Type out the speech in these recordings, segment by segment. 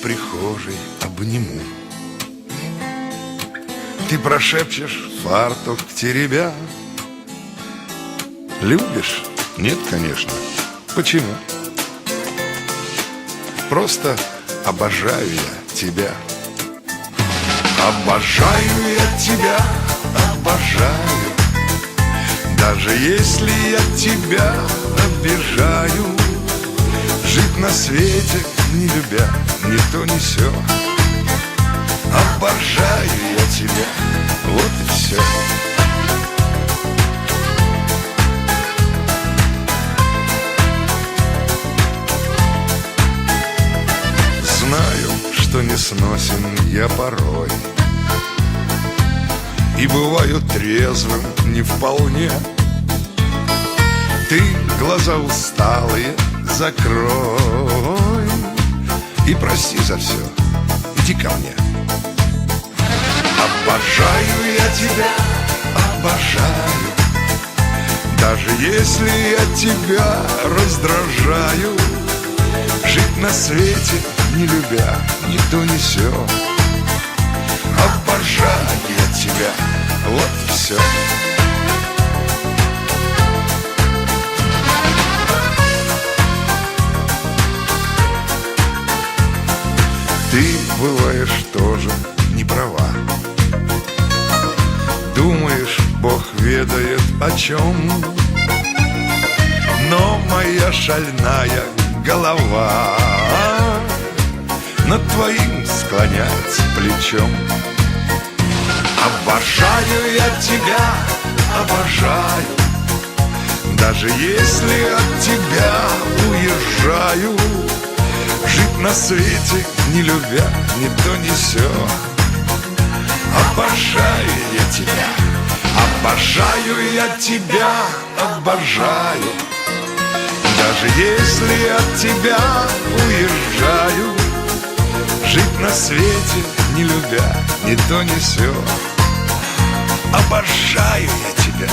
прихожей обниму. Ты прошепчешь фартук теребя. Любишь? Нет, конечно. Почему? Просто обожаю я тебя. Обожаю я тебя, обожаю. Даже если я тебя обижаю Жить на свете, не любя, ни то, ни сё Обожаю я тебя, вот и все Знаю, что не сносен я порой. И бываю трезвым не вполне. Ты глаза усталые закрой И прости за все, иди ко мне. Обожаю я тебя, обожаю. Даже если я тебя раздражаю Жить на свете, не любя, ни то, ни сё Обожаю я тебя, вот все Ты бываешь тоже не права. Думаешь, Бог ведает о чем Но моя шальная голова Над твоим склоняется плечом. Обожаю я тебя, обожаю. Даже если от тебя уезжаю Жить на свете, не любя, ни то, ни сё Обожаю я тебя, обожаю я тебя, обожаю. Даже если от тебя уезжаю Жить на свете, не любя, ни то, ни сё Обожаю я тебя,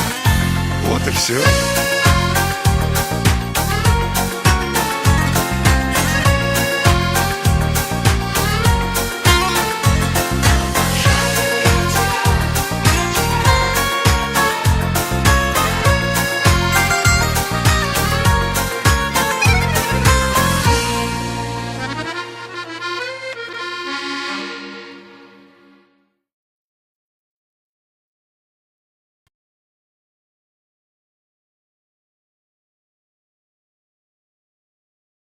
вот и все